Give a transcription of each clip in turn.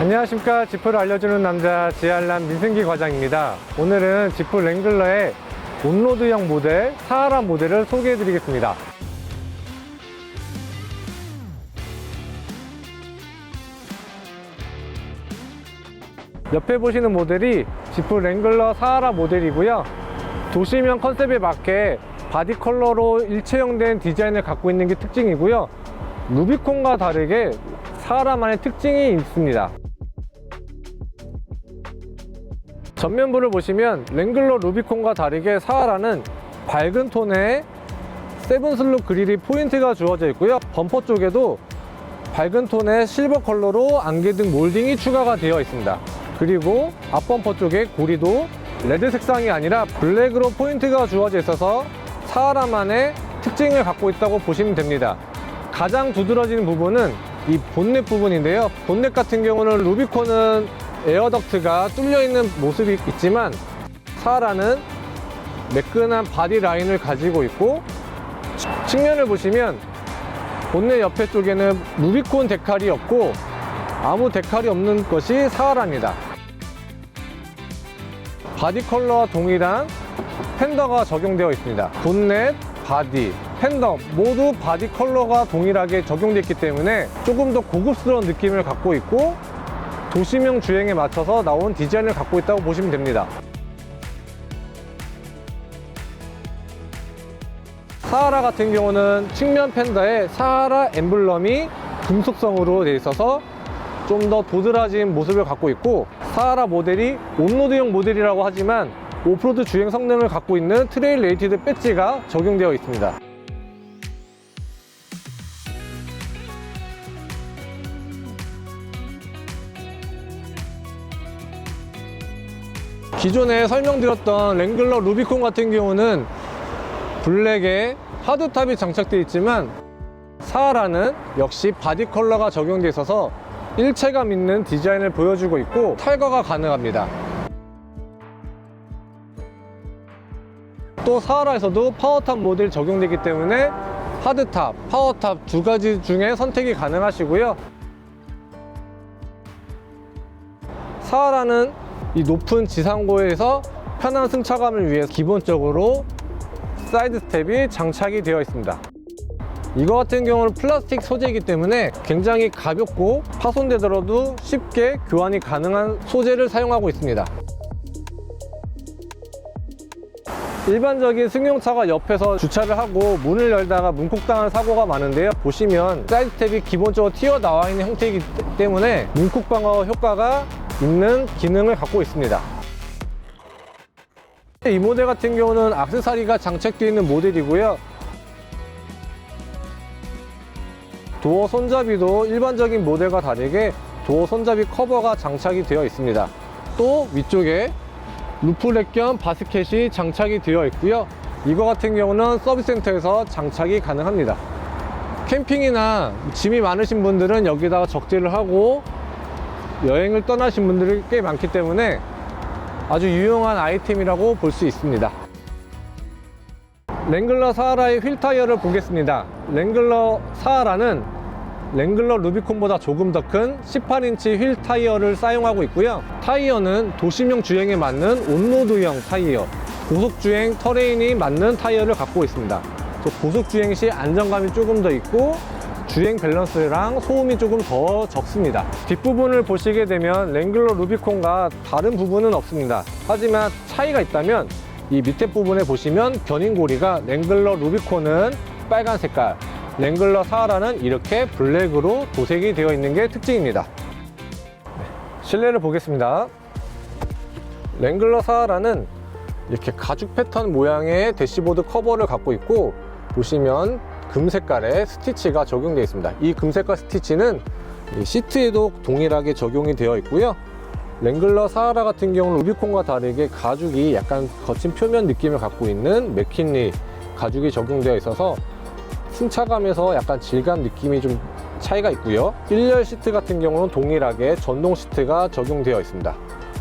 안녕하십니까. 지프를 알려주는 남자 지알람 민승기 과장입니다. 오늘은 지프 랭글러의 온로드형 모델 사하라 모델을 소개해 드리겠습니다. 옆에 보시는 모델이 지프 랭글러 사하라 모델이고요. 도시명 컨셉에 맞게 바디 컬러로 일체형된 디자인을 갖고 있는 게 특징이고요. 루비콘과 다르게 사하라만의 특징이 있습니다 전면부를 보시면 랭글러 루비콘과 다르게 사하라는 밝은 톤의 세븐슬로 그릴이 포인트가 주어져 있고요. 범퍼 쪽에도 밝은 톤의 실버 컬러로 안개 등 몰딩이 추가가 되어 있습니다. 그리고 앞범퍼 쪽에 고리도 레드 색상이 아니라 블랙으로 포인트가 주어져 있어서 사하라만의 특징을 갖고 있다고 보시면 됩니다. 가장 두드러지는 부분은 이 본넷 부분인데요. 본넷 같은 경우는 루비콘은 에어덕트가 뚫려 있는 모습이 있지만 사하라는 매끈한 바디 라인을 가지고 있고 측면을 보시면 본넷 옆에 쪽에는 루비콘 데칼이 없고 아무 데칼이 없는 것이 사하라입니다. 바디 컬러와 동일한 팬더가 적용되어 있습니다. 본넷, 바디, 팬더 모두 바디 컬러가 동일하게 적용되어 있기 때문에 조금 더 고급스러운 느낌을 갖고 있고 도시명 주행에 맞춰서 나온 디자인을 갖고 있다고 보시면 됩니다. 사하라 같은 경우는 측면 펜더에 사하라 엠블럼이 금속성으로 되어 있어서 좀 더 도드라진 모습을 갖고 있고 사하라 모델이 온로드형 모델이라고 하지만 오프로드 주행 성능을 갖고 있는 트레일 레이티드 배지가 적용되어 있습니다. 기존에 설명드렸던 랭글러 루비콘 같은 경우는 블랙에 하드탑이 장착되어 있지만 사하라는 역시 바디 컬러가 적용되어 있어서 일체감 있는 디자인을 보여주고 있고 탈거가 가능합니다. 또 사하라에서도 파워탑 모델 적용되기 때문에 하드탑, 파워탑 두 가지 중에 선택이 가능하시고요. 사하라는 이 높은 지상고에서 편한 승차감을 위해 기본적으로 사이드 스텝이 장착이 되어 있습니다. 이거 같은 경우는 플라스틱 소재이기 때문에 굉장히 가볍고 파손되더라도 쉽게 교환이 가능한 소재를 사용하고 있습니다. 일반적인 승용차가 옆에서 주차를 하고 문을 열다가 문콕당하는 사고가 많은데요. 보시면 사이드 스텝이 기본적으로 튀어나와 있는 형태이기 때문에 문콕 방어 효과가 있는 기능을 갖고 있습니다. 이 모델 같은 경우는 악세사리가 장착되어 있는 모델이고요. 도어 손잡이도 일반적인 모델과 다르게 도어 손잡이 커버가 장착이 되어 있습니다. 또 위쪽에 루프렉 겸 바스켓이 장착이 되어 있고요. 이거 같은 경우는 서비스 센터에서 장착이 가능합니다. 캠핑이나 짐이 많으신 분들은 여기다가 적재를 하고 여행을 떠나신 분들이 꽤 많기 때문에 아주 유용한 아이템이라고 볼 수 있습니다. 랭글러 사하라의 휠 타이어를 보겠습니다. 랭글러 사하라는 랭글러 루비콘보다 조금 더 큰 18인치 휠 타이어를 사용하고 있고요. 타이어는 도시명 주행에 맞는 온로드형 타이어, 고속주행 터레인이 맞는 타이어를 갖고 있습니다. 또 고속주행 시 안정감이 조금 더 있고 주행 밸런스랑 소음이 조금 더 적습니다. 뒷부분을 보시게 되면 랭글러 루비콘과 다른 부분은 없습니다. 하지만 차이가 있다면 이 밑에 부분에 보시면 견인고리가 랭글러 루비콘은 빨간 색깔, 랭글러 사하라는 이렇게 블랙으로 도색이 되어 있는 게 특징입니다. 네, 실내를 보겠습니다. 랭글러 사하라는 이렇게 가죽 패턴 모양의 대시보드 커버를 갖고 있고 보시면 금 색깔의 스티치가 적용되어 있습니다. 이 금색깔 스티치는 이 시트에도 동일하게 적용이 되어 있고요. 랭글러 사하라 같은 경우는 루비콘과 다르게 가죽이 약간 거친 표면 느낌을 갖고 있는 맥킨리 가죽이 적용되어 있어서 승차감에서 약간 질감 느낌이 좀 차이가 있고요. 1열 시트 같은 경우는 동일하게 전동 시트가 적용되어 있습니다.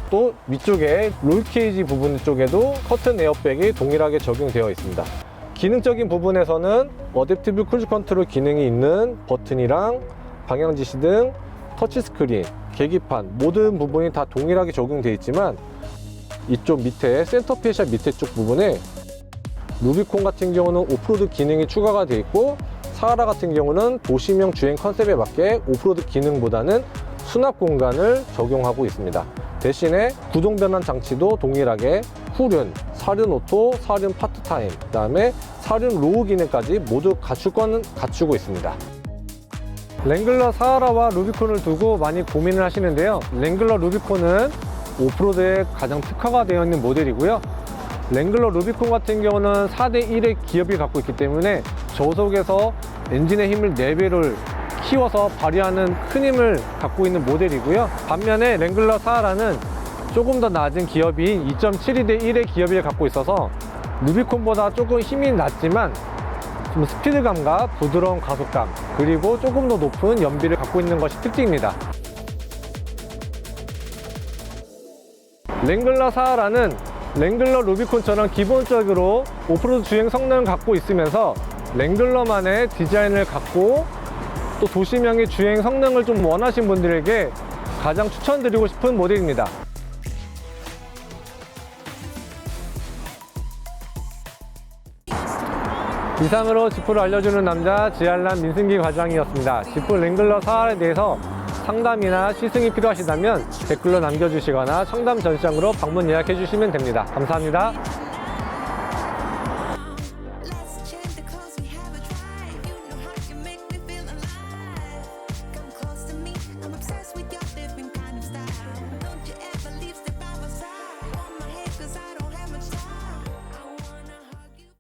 또 위쪽에 롤케이지 부분 쪽에도 커튼 에어백이 동일하게 적용되어 있습니다. 기능적인 부분에서는 어댑티브 크루즈 컨트롤 기능이 있는 버튼이랑 방향 지시 등 터치 스크린, 계기판 모든 부분이 다 동일하게 적용되어 있지만 이쪽 밑에 센터 페시아 밑에 쪽 부분에 루비콘 같은 경우는 오프로드 기능이 추가가 되어 있고 사하라 같은 경우는 도시명 주행 컨셉에 맞게 오프로드 기능보다는 수납 공간을 적용하고 있습니다. 대신에 구동 변환 장치도 동일하게 후륜, 사륜 오토, 사륜 파트타임, 그 다음에 사륜 로우 기능까지 모두 갖추건 갖추고 있습니다. 랭글러 사하라와 루비콘을 두고 많이 고민을 하시는데요. 랭글러 루비콘은 오프로드에 가장 특화가 되어 있는 모델이고요. 랭글러 루비콘 같은 경우는 4대1의 기업이 갖고 있기 때문에 저속에서 엔진의 힘을 4배를 키워서 발휘하는 큰 힘을 갖고 있는 모델이고요. 반면에 랭글러 사하라는 조금 더 낮은 기업인 2.72 대 1의 기업을 갖고 있어서 루비콘보다 조금 힘이 낮지만 좀 스피드감과 부드러운 가속감 그리고 조금 더 높은 연비를 갖고 있는 것이 특징입니다. 랭글러 사하라는 랭글러 루비콘처럼 기본적으로 오프로드 주행 성능을 갖고 있으면서 랭글러만의 디자인을 갖고 또 도시명의 주행 성능을 좀 원하신 분들에게 가장 추천드리고 싶은 모델입니다. 이상으로 지프를 알려주는 남자 지알란 민승기 과장이었습니다. 지프 랭글러 사활에 대해서 상담이나 시승이 필요하시다면 댓글로 남겨주시거나 청담 전시장으로 방문 예약해 주시면 됩니다. 감사합니다.